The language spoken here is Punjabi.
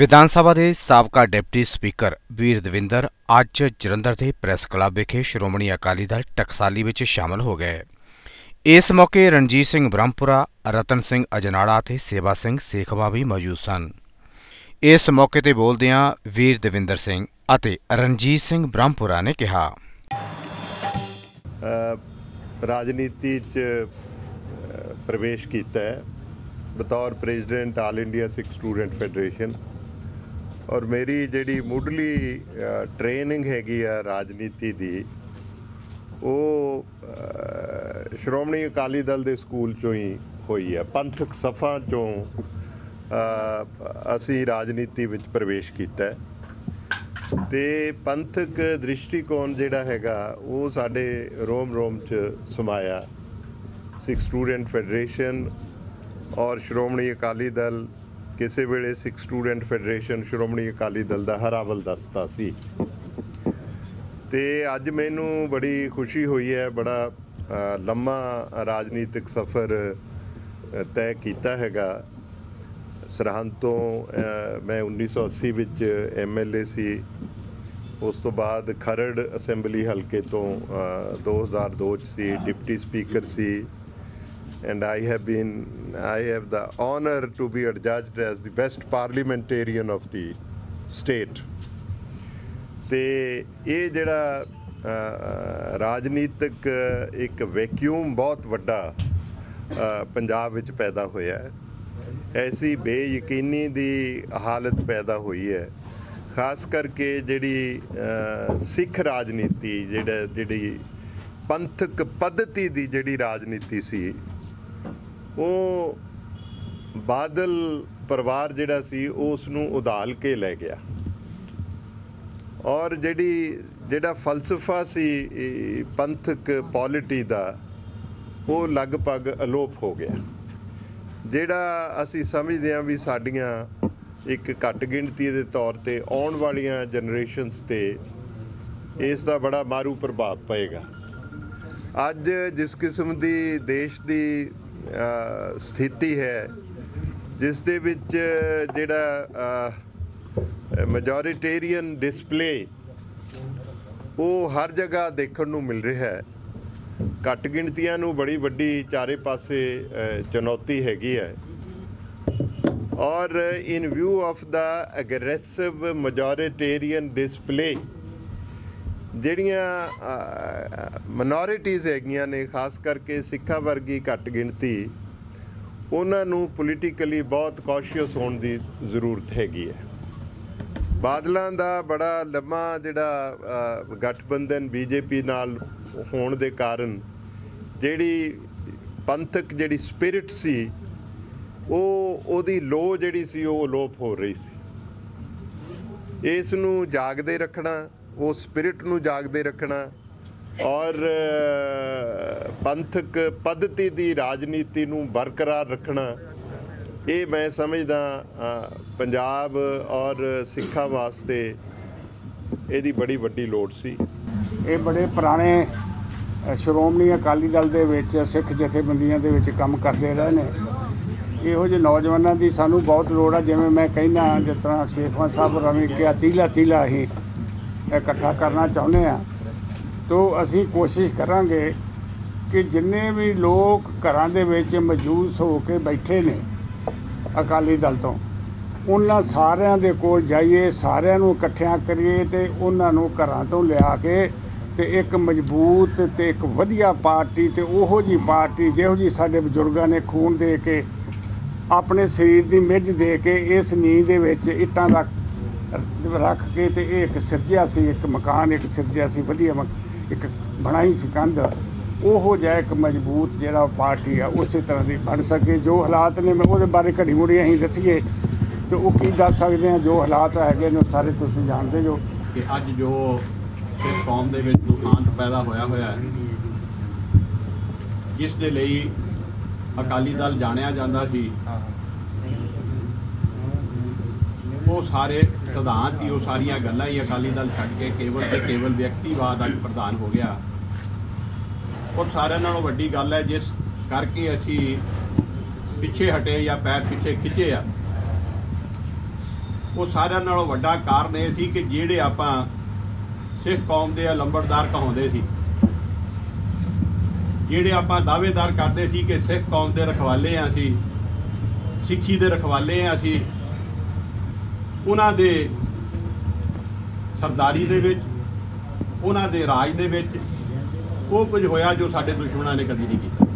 ਵਿਧਾਨ ਸਭਾ ਦੇ ਸਾਬਕਾ ਡਿਪਟੀ ਸਪੀਕਰ ਵੀਰ ਦਵਿੰਦਰ ਅੱਜ ਜਲੰਧਰ ਦੇ ਪ੍ਰੈਸ ਕਲੱਬ ਵਿਖੇ ਸ਼੍ਰੋਮਣੀ ਅਕਾਲੀ ਦਲ ਟਕਸਾਲੀ ਵਿੱਚ ਸ਼ਾਮਲ ਹੋ ਗਏ। ਇਸ ਮੌਕੇ ਰਣਜੀਤ ਸਿੰਘ ਬ੍ਰਹਮਪੁਰਾ, ਰਤਨ ਸਿੰਘ ਅਜਨਾਲਾ ਅਤੇ ਸੇਵਾ ਸਿੰਘ ਸੇਖਵਾ ਵੀ ਮੌਜੂਦ ਸਨ। ਇਸ ਮੌਕੇ ਤੇ ਬੋਲਦਿਆਂ ਵੀਰ ਦਵਿੰਦਰ ਸਿੰਘ ਅਤੇ ਰਣਜੀਤ ਸਿੰਘ ਬ੍ਰਹਮਪੁਰਾ ਨੇ ਕਿਹਾ। ਰਾਜਨੀਤੀ 'ਚ ਪ੍ਰਵੇਸ਼ ਕੀਤਾ ਹੈ। ਬਤੌਰ president all India Sikh student federation ਔਰ ਮੇਰੀ ਜਿਹੜੀ ਮੁੱਢਲੀ ਟ੍ਰੇਨਿੰਗ ਹੈਗੀ ਆ ਰਾਜਨੀਤੀ ਦੀ, ਉਹ ਸ਼੍ਰੋਮਣੀ ਅਕਾਲੀ ਦਲ ਦੇ ਸਕੂਲ ਚੋਂ ਹੀ ਹੋਈ ਹੈ ਪੰਥਕ ਸਫਾ ਚੋਂ ਅਸੀਂ ਰਾਜਨੀਤੀ ਵਿੱਚ ਪ੍ਰਵੇਸ਼ ਕੀਤਾ। ਹੈ ਤੇ ਪੰਥਕ ਦ੍ਰਿਸ਼ਟੀਕੋਣ ਜਿਹੜਾ ਹੈਗਾ, ਉਹ ਸਾਡੇ ਰੋਮ ਰੋਮ ਚ ਸਮਾਇਆ। ਸਿੱਖ ਸਟੂਡੈਂਟ ਫੈਡਰੇਸ਼ਨ ਔਰ ਸ਼੍ਰੋਮਣੀ ਅਕਾਲੀ ਦਲ ਕਿਸੇ ਵੇਲੇ ਸਿੱਖ ਸਟੂਡੈਂਟ ਫੈਡਰੇਸ਼ਨ ਸ਼੍ਰੋਮਣੀ ਅਕਾਲੀ ਦਲ ਦਾ ਹਰਾਵਲ ਦਸਤਾ ਸੀ। ਤੇ ਅੱਜ ਮੈਨੂੰ ਬੜੀ ਖੁਸ਼ੀ ਹੋਈ ਹੈ ਬੜਾ ਲੰਮਾ ਰਾਜਨੀਤਿਕ ਸਫ਼ਰ ਤੈਅ ਕੀਤਾ ਹੈਗਾ। ਸਰਹੰਦ ਤੋਂ ਅ, ਮੈਂ 1980 ਵਿੱਚ ਐਮਐਲਏ ਸੀ। ਉਸ ਤੋਂ ਬਾਅਦ ਖਰੜ ਅਸੈਂਬਲੀ ਹਲਕੇ ਤੋਂ ਅ, 2002 ਚ ਸੀ ਡਿਪਟੀ ਸਪੀਕਰ ਸੀ। And I have been, I have the honor to be adjudged as the best parliamentarian of the state. ਤੇ ਇਹ ਜਿਹੜਾ ਰਾਜਨੀਤਿਕ ਇੱਕ ਵੈਕਿਊਮ ਬਹੁਤ ਵੱਡਾ ਪੰਜਾਬ ਵਿੱਚ ਪੈਦਾ ਹੋਇਆ ਹੈ। ਐਸੀ ਬੇਯਕੀਨੀ ਦੀ ਹਾਲਤ ਪੈਦਾ ਹੋਈ ਹੈ। ਖਾਸ ਕਰਕੇ ਜਿਹੜੀ ਸਿੱਖ ਰਾਜਨੀਤੀ, ਜਿਹੜਾ, ਜਿਹੜੀ ਪੰਥਕ ਪੱਧਤੀ ਦੀ ਜਿਹੜੀ ਰਾਜਨੀਤੀ ਸੀ ਉਹ ਬਾਦਲ ਪਰਿਵਾਰ ਜਿਹੜਾ ਸੀ, ਉਸ ਨੂੰ ਉਧਾਲ ਕੇ ਲੈ ਗਿਆ। ਔਰ ਜਿਹੜੀ, ਜਿਹੜਾ ਫਲਸਫਾ ਸੀ ਪੰਥਕ ਪੋਲਿਟੀ ਦਾ, ਉਹ ਲਗਭਗ ਅਲੋਪ ਹੋ ਗਿਆ। ਜਿਹੜਾ ਅਸੀਂ ਸਮਝਦੇ ਹਾਂ ਵੀ ਸਾਡੀਆਂ ਇੱਕ ਘੱਟ ਗਿਣਤੀ ਦੇ ਤੌਰ ਤੇ ਆਉਣ ਵਾਲੀਆਂ ਜਨਰੇਸ਼ਨਸ ਤੇ ਇਸ ਦਾ ਬੜਾ ਮਾਰੂ ਪ੍ਰਭਾਵ ਪਏਗਾ। ਅੱਜ ਜਿਸ ਕਿਸਮ ਦੀ ਦੇਸ਼ ਦੀ ਸਥਿਤੀ ਹੈ, ਜਿਸ ਦੇ ਵਿੱਚ ਜਿਹੜਾ ਮੈਜੋਰਿਟੇਰੀਅਨ ਡਿਸਪਲੇ ਉਹ ਹਰ ਜਗ੍ਹਾ ਦੇਖਣ ਨੂੰ ਮਿਲ ਰਿਹਾ ਹੈ। ਘੱਟ ਗਿਣਤੀਆਂ ਨੂੰ ਬੜੀ ਵੱਡੀ ਚਾਰੇ ਪਾਸੇ ਚੁਣੌਤੀ ਹੈਗੀ ਹੈ। ਔਰ in view of the aggressive majoritarian display ਜਿਹੜੀਆਂ ਮਿਨੋਰਿਟੀਜ਼ ਹੈਗੀਆਂ ਨੇ ਖਾਸ ਕਰਕੇ ਸਿੱਖਾਂ ਵਰਗੀ ਘੱਟ ਗਿਣਤੀ ਉਹਨਾਂ ਨੂੰ ਪੋਲੀਟੀਕਲੀ ਬਹੁਤ ਕੌਸ਼ੀਅਸ ਹੋਣ ਦੀ ਜ਼ਰੂਰਤ ਹੈਗੀ ਹੈ। ਬਾਦਲਾਂ ਦਾ ਬੜਾ ਲੰਮਾ ਜਿਹੜਾ ਅ, ਗਠਬੰਧਨ ਬੀਜੇਪੀ ਨਾਲ ਹੋਣ ਦੇ ਕਾਰਨ ਜਿਹੜੀ ਪੰਥਕ ਜਿਹੜੀ ਸਪਿਰਿਟ ਸੀ ਉਹ ਉਹਦੀ ਲੋ ਜਿਹੜੀ ਸੀ ਉਹ ਅਲੋਪ ਹੋ ਰਹੀ ਸੀ। ਇਸ ਨੂੰ ਜਾਗਦੇ ਰੱਖਣਾ ਉਹ ਸਪਿਰਿਟ ਨੂੰ ਜਾਗਦੇ ਰੱਖਣਾ ਔਰ ਪੰਥਕ ਪੱਧਤੀ ਦੀ ਰਾਜਨੀਤੀ ਨੂੰ ਬਰਕਰਾਰ ਰੱਖਣਾ, ਇਹ ਮੈਂ ਸਮਝਦਾ ਪੰਜਾਬ ਔਰ ਸਿੱਖਾਂ ਵਾਸਤੇ ਇਹਦੀ ਬੜੀ ਵੱਡੀ ਲੋੜ ਸੀ। ਇਹ ਬੜੇ ਪੁਰਾਣੇ ਸ਼੍ਰੋਮਣੀ ਅਕਾਲੀ ਦਲ ਦੇ ਵਿੱਚ, ਸਿੱਖ ਜਥੇਬੰਦੀਆਂ ਦੇ ਵਿੱਚ ਕੰਮ ਕਰਦੇ ਰਹੇ ਨੇ। ਇਹੋ ਜਿਹੇ ਨੌਜਵਾਨਾਂ ਦੀ ਸਾਨੂੰ ਬਹੁਤ ਲੋੜ ਆ, ਜਿਵੇਂ ਮੈਂ ਕਹਿੰਦਾ ਜਿਸ ਤਰ੍ਹਾਂ ਸ਼ੇਖਵਾਂ ਸਾਹਿਬ ਰਵੀ ਕਿਹਾ, ਤੀਲਾ ਤੀਲਾ ਹੀ ਇਕੱਠਾ ਕਰਨਾ ਚਾਹੁੰਦੇ ਆ ਤੋ ਅਸੀਂ ਕੋਸ਼ਿਸ਼ ਕਰਾਂਗੇ ਕਿ ਜਿੰਨੇ ਵੀ ਲੋਕ ਘਰਾਂ ਦੇ ਵਿੱਚ ਮੌਜੂਦ ਹੋ ਕੇ ਬੈਠੇ ਨੇ ਅਕਾਲੀ ਦਲ ਤੋਂ, ਉਹਨਾਂ ਸਾਰਿਆਂ ਦੇ ਕੋਲ ਜਾਈਏ, ਸਾਰਿਆਂ ਨੂੰ ਇਕੱਠਿਆਂ ਕਰੀਏ ਤੇ ਉਹਨਾਂ ਨੂੰ ਘਰਾਂ ਤੋਂ ਲਿਆ ਕੇ ਤੇ ਇੱਕ ਮਜ਼ਬੂਤ ਤੇ ਇੱਕ ਵਧੀਆ ਪਾਰਟੀ ਤੇ ਉਹੋ ਜੀ ਪਾਰਟੀ, ਜਿਹੋ ਜੀ ਸਾਡੇ ਬਜ਼ੁਰਗਾਂ ਨੇ ਖੂਨ ਦੇ ਕੇ ਆਪਣੇ ਸਰੀਰ ਦੀ ਮਿੱਝ ਦੇ ਕੇ ਇਸ ਨੀਂਹ ਦੇ ਵਿੱਚ ਇੱਟਾਂ ਰੱਖ ਰੱਖ ਕੇ ਤੇ ਇਹ ਇੱਕ ਸਿਰਜਿਆ ਸੀ ਇੱਕ ਮਕਾਨ ਇੱਕ ਸਿਰਜਿਆ ਸੀ ਵਧੀਆ ਮਕ- ਇੱਕ ਬਣਾਈ ਸੀ ਕੰਧ। ਉਹੋ ਜਿਹਾ ਇੱਕ ਮਜ਼ਬੂਤ ਜਿਹੜਾ ਪਾਰਟੀ ਆ ਉਸੇ ਤਰ੍ਹਾਂ ਦੀ ਬਣ ਸਕੇ। ਜੋ ਹਾਲਾਤ ਨੇ ਮੈਂ ਉਹਦੇ ਬਾਰੇ ਘੜੀ ਮੁੜੀ ਅਸੀਂ ਦੱਸੀਏ। ਤੇ ਉਹ ਕੀ ਦੱਸ ਸਕਦੇ ਆ ਜੋ ਹਾਲਾਤ ਹੈਗੇ ਨੇ ਉਹ ਸਾਰੇ ਤੁਸੀਂ ਜਾਣਦੇ ਜੋ। ਕਿ ਅੱਜ ਜੋ ਇਸ ਕੌਮ ਦੇ ਵਿੱਚ ਦੁਖਾਂਤ ਪੈਦਾ ਹੋਇਆ ਹੋਇਆ ਹੈ ਜਿਸ ਦੇ ਲਈ ਅਕਾਲੀ ਦਲ ਜਾਣਿਆ ਜਾਂਦਾ ਸੀ। ਉਹ ਸਾਰੇ ਸਿਧਾਂਤ ਹੀ ਉਹ ਸਾਰੀਆਂ ਗੱਲਾਂ ਹੀ ਅਕਾਲੀ ਦਲ ਛੱਡ ਕੇ ਕੇਵਲ ਤੇ ਕੇਵਲ ਵਿਅਕਤੀਵਾਦ ਅੱਜ ਪ੍ਰਧਾਨ ਹੋ ਗਿਆ। ਔਰ ਸਾਰਿਆਂ ਨਾਲੋਂ ਵੱਡੀ ਗੱਲ ਹੈ, ਜਿਸ ਕਰਕੇ ਅਸੀਂ ਪਿੱਛੇ ਹਟੇ ਜਾਂ ਪੈਰ ਪਿੱਛੇ ਖਿੱਚੇ ਆ। ਉਹ ਸਾਰਿਆਂ ਨਾਲੋਂ ਵੱਡਾ ਕਾਰਨ ਇਹ ਸੀ ਕਿ ਜਿਹੜੇ ਆਪਾਂ ਸਿੱਖ ਕੌਮ ਦੇ ਲੰਬੜਦਾਰ ਕਹਾਉਂਦੇ ਸੀ, ਜਿਹੜੇ ਆਪਾਂ ਦਾਅਵੇਦਾਰ ਕਰਦੇ ਸੀ ਕਿ ਸਿੱਖ ਕੌਮ ਦੇ ਰਖਵਾਲੇ ਆ ਅਸੀਂ, ਸਿੱਖੀ ਦੇ ਰਖਵਾਲੇ ਆ ਅਸੀਂ ਉਹਨਾਂ ਦੇ ਸਰਦਾਰੀ ਦੇ ਵਿੱਚ, ਉਹਨਾਂ ਦੇ ਰਾਜ ਦੇ ਵਿੱਚ, ਉਹ ਕੁਝ ਹੋਇਆ ਜੋ ਸਾਡੇ ਦੁਸ਼ਮਣਾਂ ਨੇ ਕਦੀ ਨਹੀਂ ਕੀਤਾ।